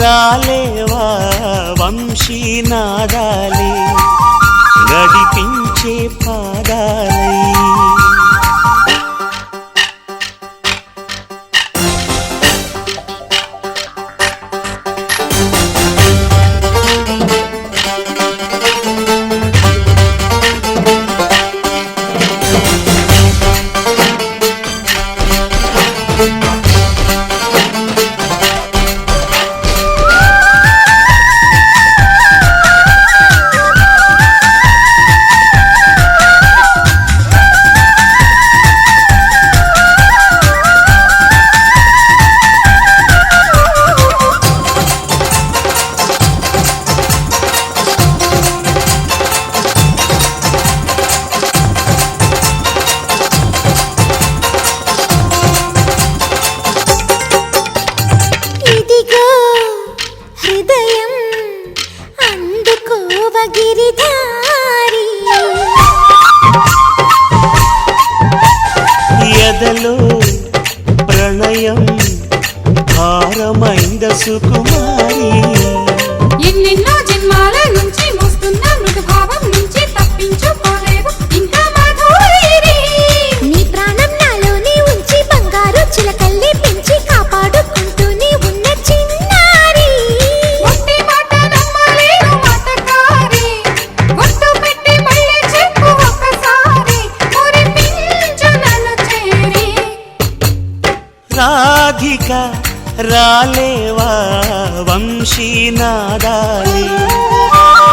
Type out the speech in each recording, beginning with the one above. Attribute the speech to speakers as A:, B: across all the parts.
A: రాలేవా వంశీ నాదాలే నడిపించే పాదాలై
B: ప్రణయం భారమైంద సుకుమారి. రాలేవా వంశీనాదాలి?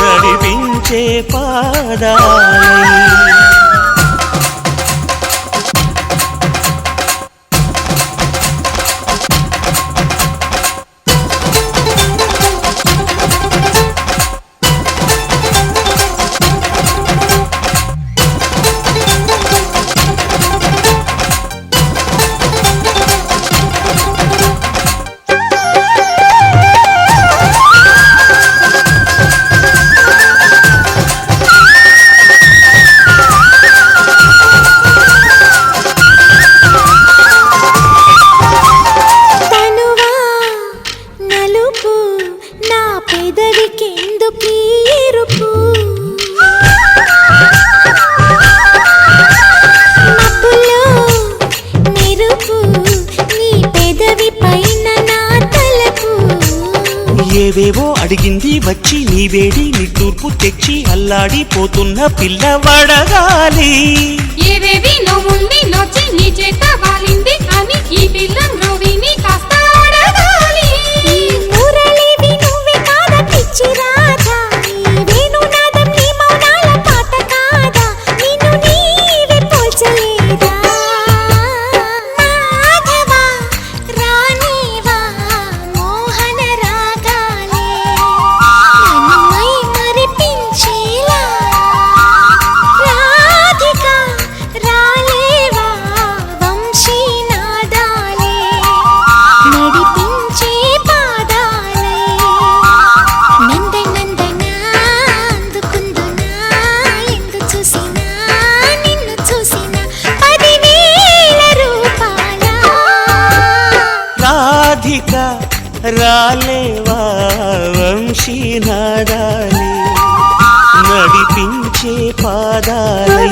B: నడిపించే పాదాలి?
A: నీ పెదవి పైన నా తలపు.
B: ఏవేవో అడిగింది వచ్చి నీ వేడి నీ తూర్పు తెచ్చి అల్లాడిపోతున్న పిల్ల వడగాలి
C: ఏవేవి
B: రాలేవా వంశీ నాదాలే. నడిపించే పాదాలై.